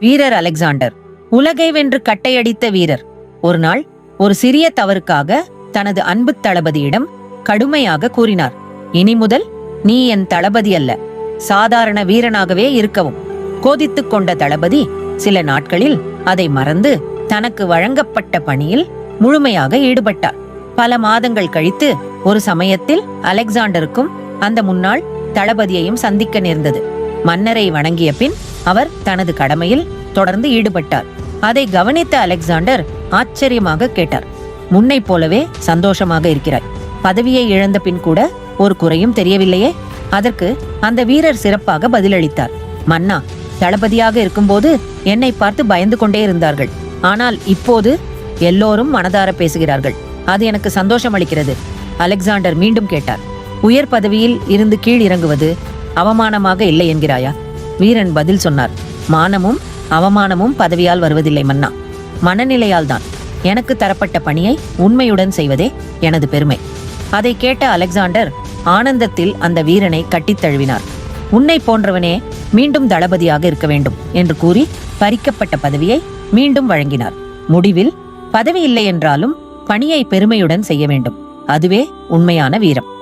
வீரர் அலெக்சாண்டர். உலகை வென்று கட்டையடித்த வீரர். ஒரு நாள் ஒரு சிறிய தவறுக்காக தனது அன்பு தளபதியிடம் கடுமையாக கூறினார். இனி முதல் நீ என் தளபதி அல்ல. சாதாரண வீரனாகவே இருக்கவும். கோதித்துக் கொண்ட தளபதி சில நாட்களில் அதை மறந்து தனக்கு வழங்கப்பட்ட பணியில் முழுமையாக ஈடுபட்டார். பல மாதங்கள் கழித்து ஒரு சமயத்தில் அலெக்சாண்டருக்கும் அந்த முன்னாள் தளபதியையும் சந்திக்க நேர்ந்தது. மன்னரை வணங்கிய பின் அவர் தனது கடமையில் தொடர்ந்து ஈடுபட்டார். அதை கவனித்த அலெக்சாண்டர் ஆச்சரியமாக கேட்டார். முன்னை போலவே சந்தோஷமாக இருக்கிறாய். பதவியை இழந்த பின் கூட ஒரு குறையும் தெரியவில்லையே? அதற்கு அந்த வீரர் சிறப்பாக பதிலளித்தார். மன்னா தளபதியாக இருக்கும்போது என்னை பார்த்து பயந்து கொண்டே இருந்தார்கள். ஆனால் இப்போது எல்லோரும் மனதார பேசுகிறார்கள். அது எனக்கு சந்தோஷம் அளிக்கிறது அலெக்சாண்டர் மீண்டும் கேட்டார். உயர் பதவியில் இருந்து கீழ் இறங்குவது அவமானமாக இல்லை என்கிறாயா? வீரன் பதில் சொன்னார். மானமும் அவமானமும் பதவியால் வருவதில்லை மன்னா. மனநிலையால் தான் எனக்கு தரப்பட்ட பணியை உண்மையுடன் செய்வதே எனது பெருமை. அதை கேட்ட அலெக்சாண்டர் ஆனந்தத்தில் அந்த வீரனை கட்டித் தழுவினார். உன்னை போன்றவனே மீண்டும் தளபதியாக இருக்க வேண்டும் என்று கூறி பறிக்கப்பட்ட பதவியை மீண்டும் வழங்கினார். முடிவில் பதவி இல்லை என்றாலும் பணியை பெருமையுடன் செய்ய வேண்டும். அதுவே உண்மையான வீரம்.